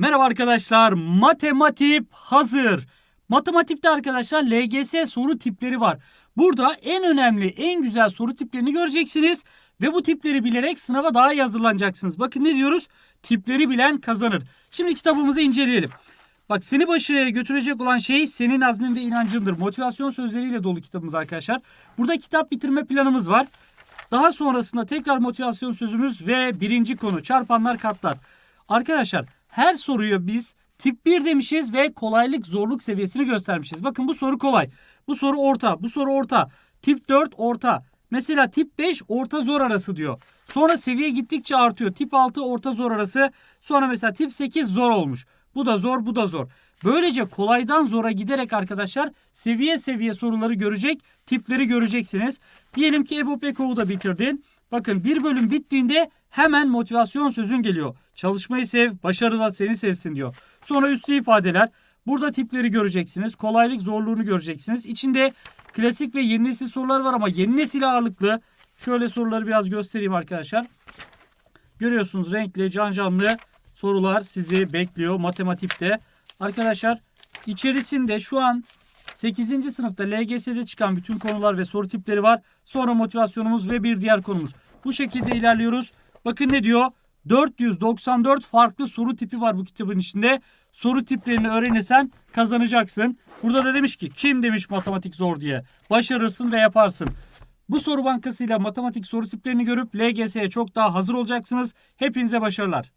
Merhaba arkadaşlar. Matematik hazır. Matematikte arkadaşlar LGS soru tipleri var. Burada en önemli, en güzel soru tiplerini göreceksiniz ve bu tipleri bilerek sınava daha iyi hazırlanacaksınız. Bakın ne diyoruz? Tipleri bilen kazanır. Şimdi kitabımızı inceleyelim. Bak seni başarıya götürecek olan şey senin azmin ve inancındır. Motivasyon sözleriyle dolu kitabımız arkadaşlar. Burada kitap bitirme planımız var. Daha sonrasında tekrar motivasyon sözümüz ve birinci konu çarpanlar katlar. Arkadaşlar her soruyu biz tip 1 demişiz ve kolaylık zorluk seviyesini göstermişiz. Bakın bu soru kolay. Bu soru orta. Bu soru orta. Tip 4 orta. Mesela tip 5 orta zor arası diyor. Sonra seviye gittikçe artıyor. Tip 6 orta zor arası. Sonra mesela tip 8 zor olmuş. Bu da zor, bu da zor. Böylece kolaydan zora giderek arkadaşlar seviye seviye soruları görecek, tipleri göreceksiniz. Diyelim ki Ebu Pekov'u da bitirdin. Bakın bir bölüm bittiğinde hemen motivasyon sözün geliyor. Çalışmayı sev, başarı da seni sevsin diyor. Sonra üstü ifadeler. Burada tipleri göreceksiniz. Kolaylık zorluğunu göreceksiniz. İçinde klasik ve yeni nesil sorular var ama yeni nesil ağırlıklı. Şöyle soruları biraz göstereyim arkadaşlar. Görüyorsunuz renkli, can canlı sorular sizi bekliyor matematikte. Arkadaşlar içerisinde şu an 8. sınıfta LGS'de çıkan bütün konular ve soru tipleri var. Sonra motivasyonumuz ve bir diğer konumuz. Bu şekilde ilerliyoruz. Bakın ne diyor? 494 farklı soru tipi var bu kitabın içinde. Soru tiplerini öğrenirsen kazanacaksın. Burada da demiş ki kim demiş matematik zor diye. Başarırsın ve yaparsın. Bu soru bankasıyla matematik soru tiplerini görüp LGS'ye çok daha hazır olacaksınız. Hepinize başarılar.